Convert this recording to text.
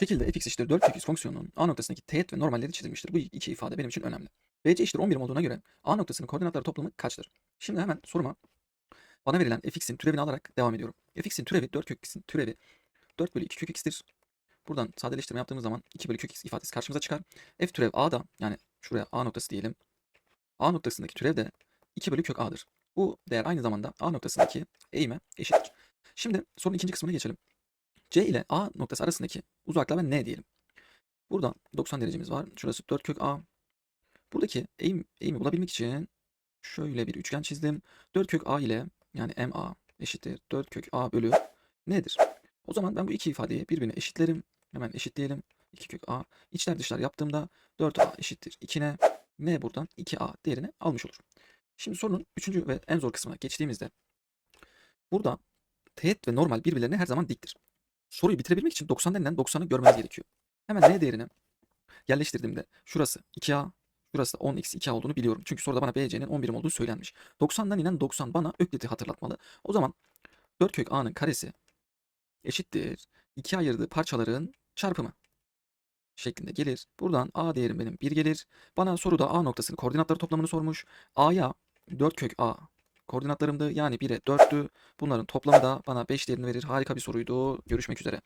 şekilde fx eşittir 4 kök x fonksiyonunun a noktasındaki teğet ve normalleri çizilmiştir. Bu iki ifade benim için önemli. bc eşittir 11 olduğuna göre a noktasının koordinatları toplamı kaçtır? Şimdi hemen soruma bana verilen fx'in türevini alarak devam ediyorum. fx'in türevi 4 kök x'in türevi 4 bölü 2 kök x'tir. Buradan sadeleştirme yaptığımız zaman 2 bölü kök x ifadesi karşımıza çıkar. f türev a'da yani şuraya a noktası diyelim. a noktasındaki türev de 2 bölü kök a'dır. Bu değer aynı zamanda a noktasındaki eğime eşittir. Şimdi sorunun ikinci kısmına geçelim. C ile A noktası arasındaki uzaklığa ben ne diyelim? Burada 90 derecemiz var. Şurası 4 kök A. Buradaki eğim, eğimi bulabilmek için şöyle bir üçgen çizdim. 4 kök A ile yani MA eşittir 4 kök A bölü nedir? O zaman ben bu iki ifadeyi birbirine eşitlerim. Hemen eşitleyelim. 2 kök A. İçler dışlar yaptığımda 4A eşittir 2N. N buradan 2A değerini almış olur. Şimdi sorunun üçüncü ve en zor kısmına geçtiğimizde burada teğet ve normal birbirlerine her zaman diktir. Soruyu bitirebilmek için 90 denilen 90'ı görmeniz gerekiyor. Hemen n değerini yerleştirdiğimde şurası 2a, şurası da 10 eksi 2a olduğunu biliyorum. Çünkü soruda bana bc'nin 10 birim olduğu söylenmiş. 90'dan inen 90 bana Öklit'i hatırlatmalı. O zaman 4 kök a'nın karesi eşittir 2 ayırdığı parçaların çarpımı şeklinde gelir. Buradan a değerim benim 1 gelir. Bana soruda a noktasının koordinatları toplamını sormuş. a'ya 4 kök a koordinatlarımdı. Yani 1'e 4'tü. Bunların toplamı da bana 5 değerini verir. Harika bir soruydu. Görüşmek üzere.